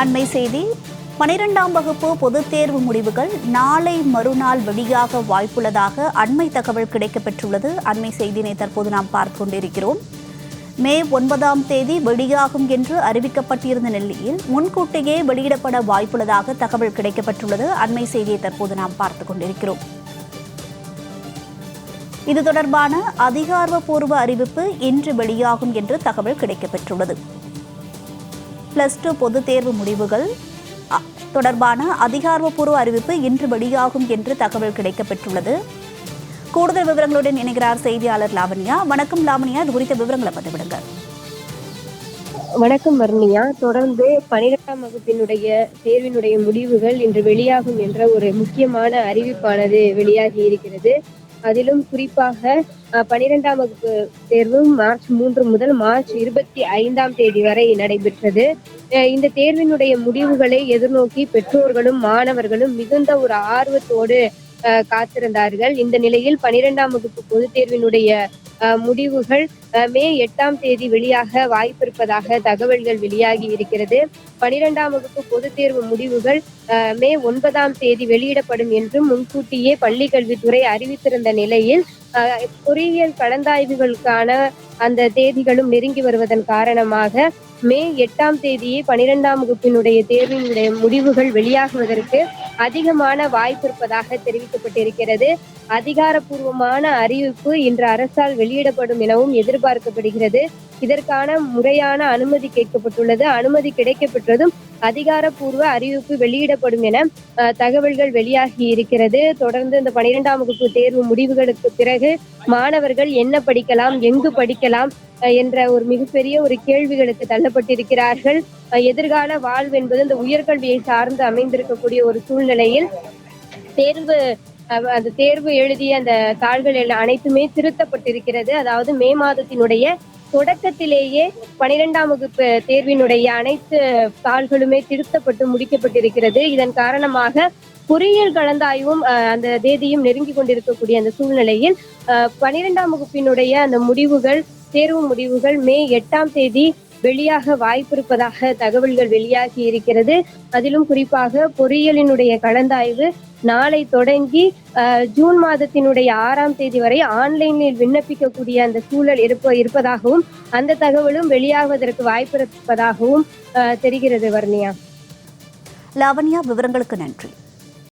அண்மை செய்தி பனிரெண்டாம் வகுப்பு பொதுத் தேர்வு முடிவுகள் நாளை மறுநாள் வெளியாக வாய்ப்புள்ளதாக அண்மை தகவல் கிடைக்கப்பெற்றுள்ளது. அண்மை செய்தியினை தற்போது நாம் பார்த்து கொண்டிருக்கிறோம் மே ஒன்பதாம் தேதி வெளியாகும் என்று அறிவிக்கப்பட்டிருந்த நிலையில் முன்கூட்டியே வெளியிடப்பட வாய்ப்புள்ளதாக தகவல் கிடைக்கப்பட்டுள்ளது அண்மை செய்தியை தற்போது நாம் பார்த்து கொண்டிருக்கிறோம் இது தொடர்பான அதிகாரப்பூர்வ அறிவிப்பு இன்று வெளியாகும் என்று தகவல் கிடைக்கப்பெற்றுள்ளது. பிளஸ் டூ பொதுத் தேர்வு முடிவுகள் தொடர்பான அதிகாரப்பூர்வ அறிவிப்பு இன்று வெளியாகும் என்று தகவல் கிடைக்கப்பெற்றுள்ளது. கூடுதல் விவரங்களுடன் இணைகிறார் செய்தியாளர் லாவண்யா. வணக்கம் லாவண்யா இது குறித்த விவரங்களை பதிவிடுங்க வணக்கம் வர்ணியா தொடர்ந்து பனிரெண்டாம் வகுப்பினுடைய தேர்வினுடைய முடிவுகள் இன்று வெளியாகும் என்ற ஒரு முக்கியமான அறிவிப்பானது வெளியாகி இருக்கிறது. அதிலும் குறிப்பாக பனிரெண்டாம் வகுப்பு தேர்வு மார்ச் மூன்று முதல் மார்ச் இருபத்தி ஐந்தாம் தேதி வரை நடைபெற்றது. இந்த தேர்வினுடைய முடிவுகளை எதிர்நோக்கி பெற்றோர்களும் மாணவர்களும் மிகுந்த ஒரு ஆர்வத்தோடு காத்திருந்தார்கள். இந்த நிலையில் பனிரெண்டாம் வகுப்பு பொதுத் தேர்வினுடைய முடிவுகள் மே எட்டாம் தேதி வெளியாக வாய்ப்பிருப்பதாக தகவல்கள் வெளியாகி இருக்கிறது. பனிரெண்டாம் வகுப்பு பொதுத் தேர்வு முடிவுகள் மே ஒன்பதாம் தேதி வெளியிடப்படும் என்றும் முன்கூட்டியே பள்ளி கல்வித்துறை அறிவித்திருந்த நிலையில் அஹ், பொறியியல் கலந்தாய்வுகளுக்கான அந்த தேதிகளும் நெருங்கி வருவதன் காரணமாக மே எட்டாம் தேதியே பனிரெண்டாம் வகுப்பினுடைய தேர்வினுடைய முடிவுகள் வெளியாகுவதற்கு அதிகமான வாய்ப்பு இருப்பதாக தெரிவிக்கப்பட்டிருக்கிறது. அதிகாரப்பூர்வமான அறிவிப்பு இன்று அரசால் வெளியிடப்படும் எனவும் எதிர்பார்க்கப்படுகிறது. இதற்கான முறையான அனுமதி கேட்கப்பட்டுள்ளது. அனுமதி கிடைக்கப்பெற்றதும் அதிகாரப்பூர்வ அறிவிப்பு வெளியிடப்படும் என தகவல்கள் வெளியாகி இருக்கிறது. தொடர்ந்து இந்த பனிரெண்டாம் வகுப்பு தேர்வு முடிவுகளுக்கு பிறகு மாணவர்கள் என்ன படிக்கலாம் எங்கு படிக்கலாம் அஹ், என்ற ஒரு மிகப்பெரிய ஒரு கேள்விகளுக்கு தள்ளப்பட்டிருக்கிறார்கள். அஹ், எதிர்கால வாழ்வு என்பது இந்த உயர்கல்வியை சார்ந்து அமைந்திருக்கக்கூடிய ஒரு சூழ்நிலையில் தேர்வு அஹ், அந்த தேர்வு எழுதிய அந்த தாள்கள் எல்லாம் அனைத்துமே திருத்தப்பட்டிருக்கிறது. அதாவது மே மாதத்தினுடைய தொடக்கத்திலேயே பனிரெண்டாம் வகுப்பு தேர்வினுடைய அனைத்து தாள்களுமே திருத்தப்பட்டு முடிக்கப்பட்டிருக்கிறது. இதன் காரணமாக பொறியியல் கலந்தாய்வும் அந்த தேதியும் நெருங்கி கொண்டிருக்கக்கூடிய அந்த சூழ்நிலையில் பனிரெண்டாம் வகுப்பினுடைய அந்த முடிவுகள் தேர்வு முடிவுகள் மே எட்டாம் தேதி வெளியாக வாய்ப்பிருப்பதாக தகவல்கள் வெளியாகி இருக்கிறது. அதிலும் குறிப்பாக பொறியியலினுடைய கலந்தாய்வு நாளை தொடங்கி ஜூன் மாதத்தினுடைய ஆறாம் தேதி வரை ஆன்லைனில் விண்ணப்பிக்கக்கூடிய அந்த சூழல் இருப்ப இருப்பதாகவும் அந்த தகவலும் வெளியாவதற்கு வாய்ப்பிருப்பதாகவும் அஹ், தெரிகிறது வர்ணியா லாவண்யா விவரங்களுக்கு நன்றி.